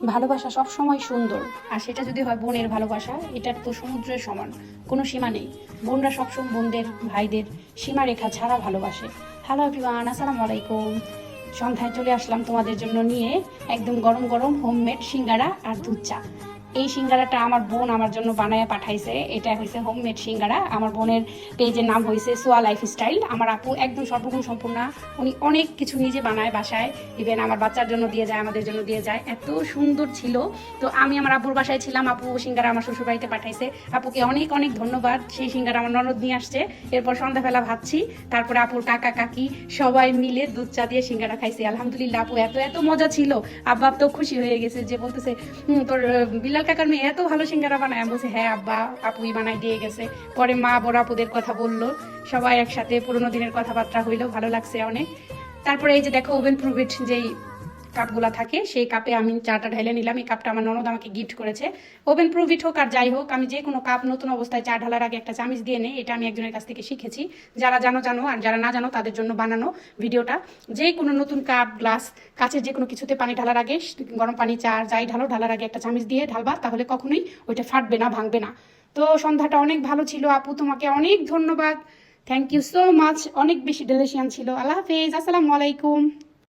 ভালোবাসা সব সময় সুন্দর। আর সেটা যদি হয় বোনের ভালোবাসা, এটার তো সমুদ্রের সমান, কোনো সীমা নেই। বোনরা সবসময় বোনদের, ভাইদের সীমারেখা ছাড়া ভালোবাসে। হ্যালো এভরিওয়ান আসসালামু আলাইকুম। সন্ধ্যায় চলে আসলাম তোমাদের জন্য নিয়ে একদম গরম গরম হোমমেড সিঙ্গারা আর দুধ চা। এই সিঙ্গারাটা আমার বোন আমার জন্য বানায় পাঠাইছে। এটা হয়েছে হোমমেড সিঙ্গারা। আমার বোনের পেজের নাম হয়েছে সোয়া লাইফ স্টাইল আমার আপু একদম সর্বগুণ সম্পূর্ণ। উনি অনেক কিছু নিজে বানায় বাসায়। ইভেন আমার বাচ্চার জন্য দিয়ে যায় আমাদের জন্য দিয়ে যায়। এত সুন্দর ছিল। তো আমি আমার আপুর বাসায় ছিলাম। আপু সিঙ্গারা আমার শ্বশুর বাড়িতে পাঠাইছে। আপুকে অনেক অনেক ধন্যবাদ। সেই সিঙ্গারা আমার ননদ নিয়ে আসছে। এরপর সন্ধ্যাবেলা ভাবছি তারপরে আপুর কাকা কাকি সবাই মিলে দুধ চা দিয়ে সিঙ্গারা খাইছি। আলহামদুলিল্লাহ আপু এত এত মজা ছিল। আব্বা তো খুশি হয়ে গেছে যে বলতেছে "হুম, তোর বিলাল কাকার মেয়ে এত ভালো সিঙ্গারা বানায়, আমি বলছি হ্যাঁ আব্বা আপুই বানাই দিয়ে গেছে। পরে মা বড় আপুদের কথা বলল। সবাই একসাথে পুরোনো দিনের কথাবার্তা হইল, ভালো লাগছে অনেক। তারপরে এই যে দেখো ওভেন প্রুভিট, যেই কাপগুলা থাকে, সেই কাপে আমি চাটা ঢেলে নিলাম। এই কাপটা আমার ননদ আমাকে গিফট করেছে। ওভেন প্রুভিট হোক আর যাই হোক, আমি যে কোনো কাপ নতুন অবস্থায় চা ঢালার আগে একটা চামিচ দিয়ে নেই, এটা আমি একজনের কাছ থেকে শিখেছি। যারা জানো জানো, আর যারা না জানো, তাদের জন্য বানানো ভিডিওটা। যে কোনো নতুন কাপ গ্লাস কাছের যে কোনো কিছুতে পানি ঢালার আগে, গরম পানি, চা, যাই ঢালো, ঢালার আগে একটা চামিচ দিয়ে ঢালবা, তাহলে কখনোই ওইটা ফাটবে না, ভাঙবে না। তো সন্ধ্যাটা অনেক ভালো ছিল, আপু, তোমাকে অনেক ধন্যবাদ। থ্যাংক ইউ সো মাচ অনেক বেশি ডেলিশিয়ান ছিল। আল্লাহ হাফেজ। আসসালামু আলাইকুম।